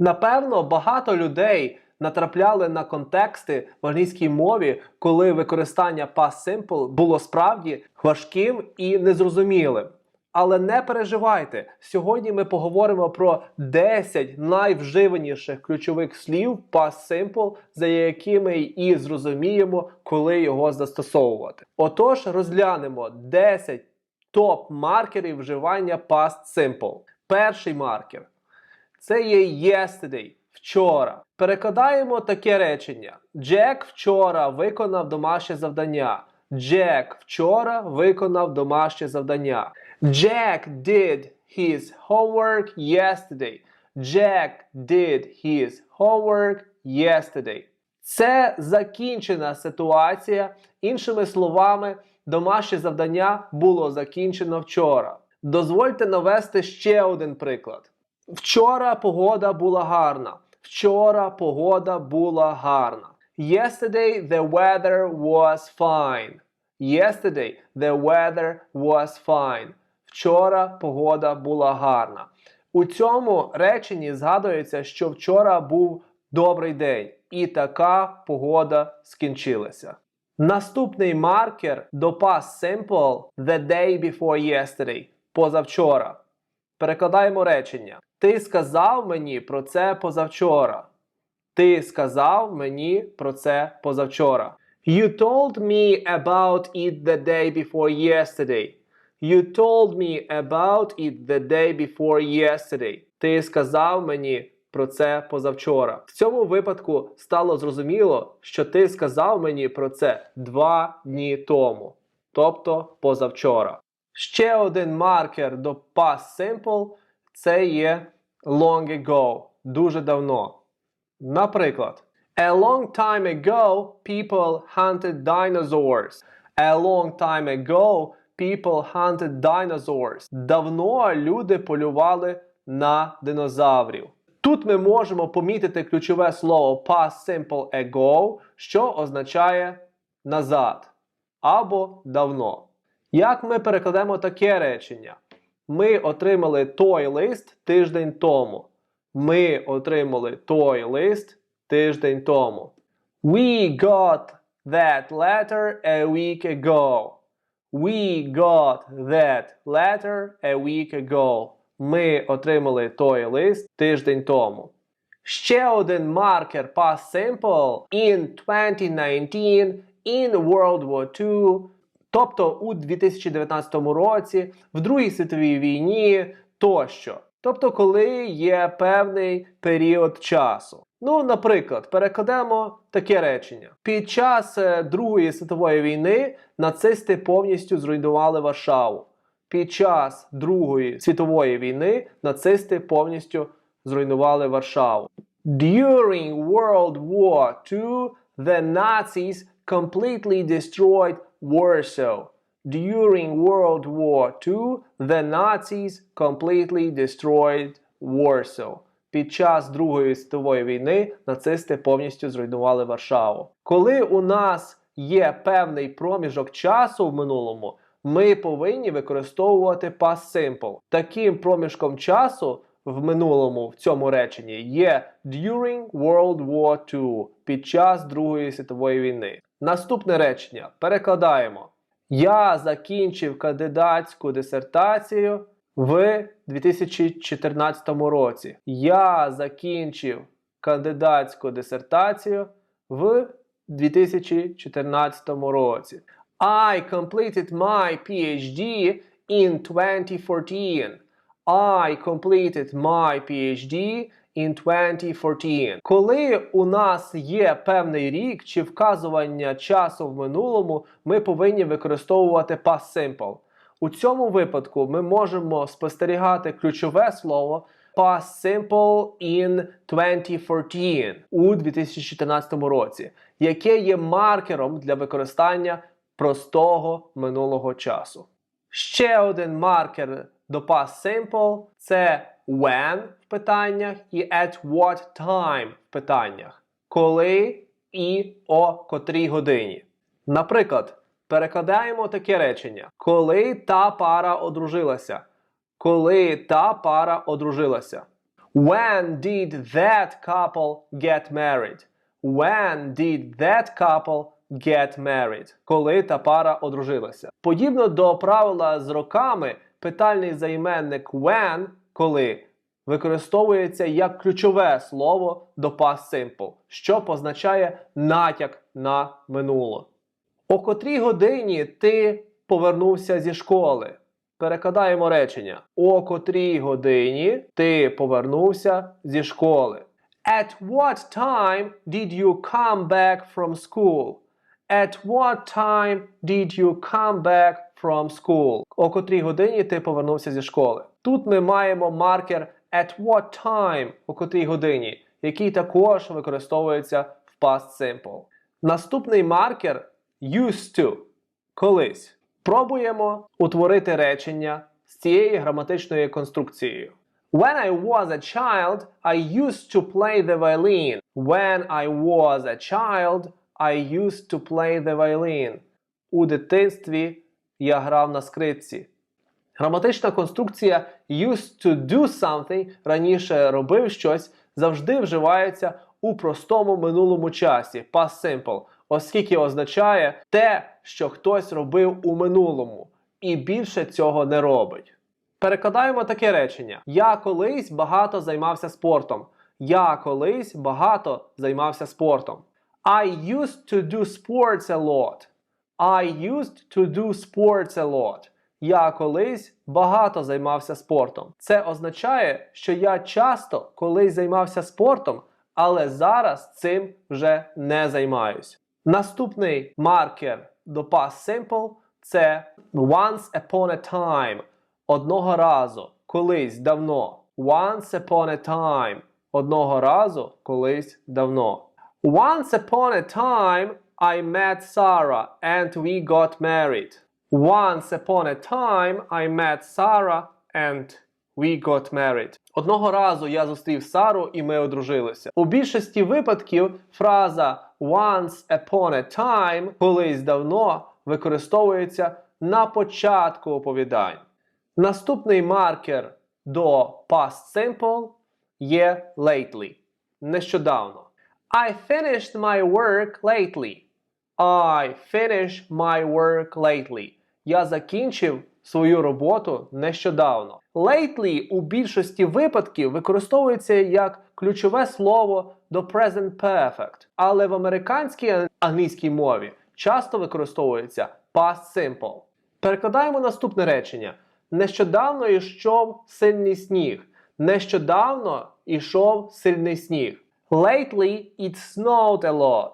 Напевно, багато людей натрапляли на контексти в англійській мові, коли використання past simple було справді важким і незрозумілим. Але не переживайте, сьогодні ми поговоримо про 10 найвживаніших ключових слів past simple, за якими і зрозуміємо, коли його застосовувати. Отож, розглянемо 10 топ-маркерів вживання past simple. Перший маркер це є yesterday, вчора. Перекладаємо таке речення: Джек вчора виконав домашнє завдання. Джек вчора виконав домашнє завдання. Jack did his homework yesterday. Jack did his homework yesterday. Це закінчена ситуація. Іншими словами, домашнє завдання було закінчено вчора. Дозвольте навести ще один приклад. Вчора погода була гарна. Вчора погода була гарна. Yesterday the weather was fine. Yesterday the weather was fine. Вчора погода була гарна. У цьому реченні згадується, що вчора був добрий день, і така погода скінчилася. Наступний маркер до past simple the day before yesterday. Позавчора. Перекладаємо речення. Ти сказав мені про це позавчора. Ти сказав мені про це позавчора. You told me about it the day before yesterday. You told me about it the day before yesterday. Ти сказав мені про це позавчора. В цьому випадку стало зрозуміло, що ти сказав мені про це два дні тому, тобто позавчора. Ще один маркер до past simple це є long ago, дуже давно. Наприклад, A long time ago, people hunted dinosaurs. A long time ago, people hunted dinosaurs. Давно люди полювали на динозаврів. Тут ми можемо помітити ключове слово past simple ago, що означає назад або давно. Як ми перекладемо таке речення? Ми отримали той лист тиждень тому. Ми отримали той лист тиждень тому. We got that letter a week ago. We got that letter a week ago. Ми отримали той лист тиждень тому. Ще один маркер past simple in 2019 in World War II, тобто у 2019 році, в Другій світовій війні тощо. Тобто, коли є певний період часу. Ну, наприклад, перекладемо таке речення: під час е, Другої світової війни нацисти повністю зруйнували Варшаву. Під час Другої світової війни нацисти повністю зруйнували Варшаву. During World War II, the Nazis completely destroyed Warsaw. During World War II, the Nazis completely destroyed Warsaw. Під час Другої світової війни нацисти повністю зруйнували Варшаву. Коли у нас є певний проміжок часу в минулому, ми повинні використовувати past simple. Таким проміжком часу в минулому в цьому реченні є during World War II під час Другої світової війни. Наступне речення перекладаємо. Я закінчив кандидатську дисертацію в 2014 році. Я закінчив кандидатську дисертацію в 2014 році. I completed my PhD in 2014. I completed my PhD in 2014. Коли у нас є певний рік чи вказування часу в минулому, ми повинні використовувати past simple. У цьому випадку ми можемо спостерігати ключове слово past simple in 2014 у 2014 році, яке є маркером для використання простого минулого часу. Ще один маркер до past simple це when в питаннях і at what time в питаннях. Коли і о котрій годині. Наприклад, перекладаємо таке речення: Коли та пара одружилася. Коли та пара одружилася. When did that couple get married? When did that couple get married? Коли та пара одружилася. Подібно до правила з роками, питальний займенник when, коли, використовується як ключове слово до past simple, що позначає натяк на минуло. О котрій годині ти повернувся зі школи? Перекладаємо речення. О котрій годині ти повернувся зі школи? At what time did you come back from school? At what time did you come back from school? О котрій годині ти повернувся зі школи? Тут ми маємо маркер at what time, о котрій годині, який також використовується в past simple. Наступний маркер used to колись. Пробуємо утворити речення з цією граматичною конструкцією. When I was a child, I used to play the violin. When I was a child, I used to play the violin. У дитинстві я грав на скрипці. Граматична конструкція used to do something раніше робив щось завжди вживається у простому минулому часі past simple, оскільки означає те, що хтось робив у минулому, і більше цього не робить. Перекладаємо таке речення: Я колись багато займався спортом. Я колись багато займався спортом. I used to do sports a lot. I used to do sports a lot. Я колись багато займався спортом. Це означає, що я часто колись займався спортом, але зараз цим вже не займаюсь. Наступний маркер до past simple це once upon a time. Одного разу, колись давно. Once upon a time. Одного разу, колись давно. Once upon a time I met Sarah and we got married. Once upon a time I met Sarah and we got married. Одного разу я зустрів Сару і ми одружилися. У більшості випадків фраза once upon a time колись давно використовується на початку оповідань. Наступний маркер до past simple є lately. Нещодавно. I finished my work lately. I finished my work lately. Я закінчив свою роботу нещодавно. Lately у більшості випадків використовується як ключове слово до present perfect, але в американській англійській мові часто використовується past simple. Перекладаємо наступне речення. Нещодавно йшов сильний сніг. Нещодавно йшов сильний сніг. Lately it snowed a lot.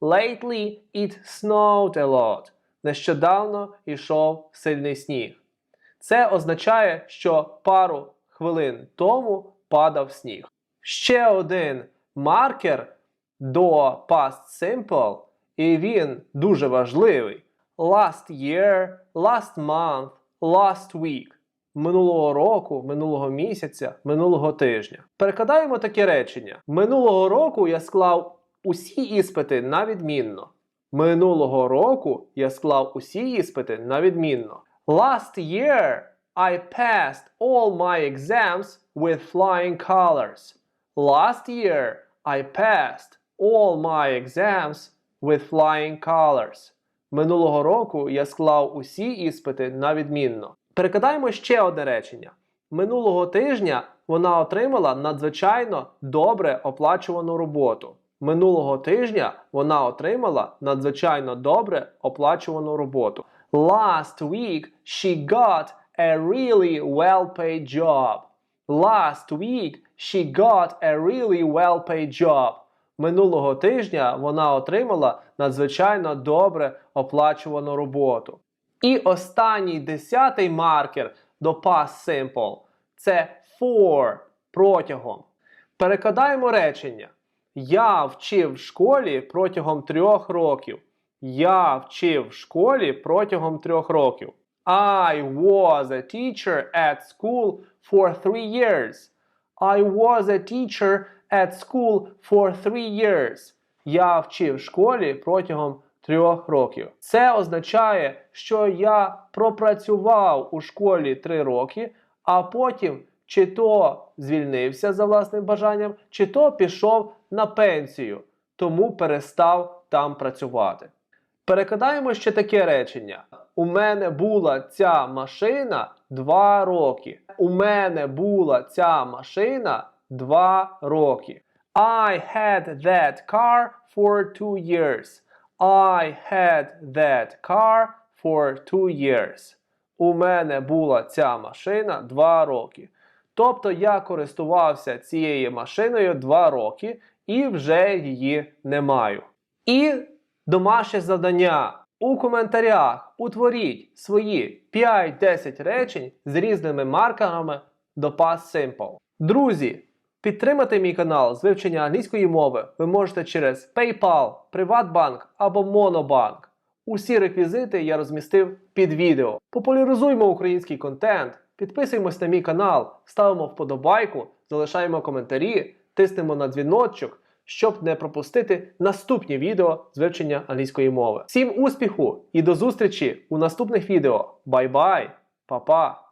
Lately it snowed a lot. Нещодавно йшов сильний сніг. Це означає, що пару хвилин тому падав сніг. Ще один маркер до past simple, і він дуже важливий. Last year, last month, last week. Минулого року, минулого місяця, минулого тижня. Перекладаємо таке речення. Минулого року я склав усі іспити на відмінно. Минулого року я склав усі іспити на відмінно. Last year I passed all my exams with flying colors. Last year I passed all my exams with flying colors. Минулого року я склав усі іспити на відмінно. Перекладаємо ще одне речення. Минулого тижня вона отримала надзвичайно добре оплачувану роботу. Минулого тижня вона отримала надзвичайно добре оплачувану роботу. Last week she got a really well-paid job. Last week she got a really well-paid job. Минулого тижня вона отримала надзвичайно добре оплачувану роботу. І останній десятий маркер до past simple це for протягом. Перекладаємо речення. Я вчив в школі протягом трьох років. Я вчив в школі протягом трьох років. I was a teacher at school for three years. I was a teacher at school for three years. Я вчив в школі протягом трьох років. Це означає, що я пропрацював у школі три роки, а потім чи то звільнився за власним бажанням, чи то пішов на пенсію, тому перестав там працювати. Перекладаємо ще таке речення: У мене була ця машина два роки. У мене була ця машина два роки. I had that car for two years. I had that car for two years. У мене була ця машина два роки. Тобто я користувався цією машиною два роки і вже її не маю. І домашнє завдання. У коментарях утворіть свої 5-10 речень з різними маркерами до Past Simple. Друзі, підтримати мій канал з вивчення англійської мови ви можете через PayPal, Приватбанк або Монобанк. Усі реквізити я розмістив під відео. Популяризуймо український контент, підписуємось на мій канал, ставимо вподобайку, залишаємо коментарі, тиснемо на дзвіночок, щоб не пропустити наступні відео з вивчення англійської мови. Всім успіху і до зустрічі у наступних відео. Бай-бай, па-па!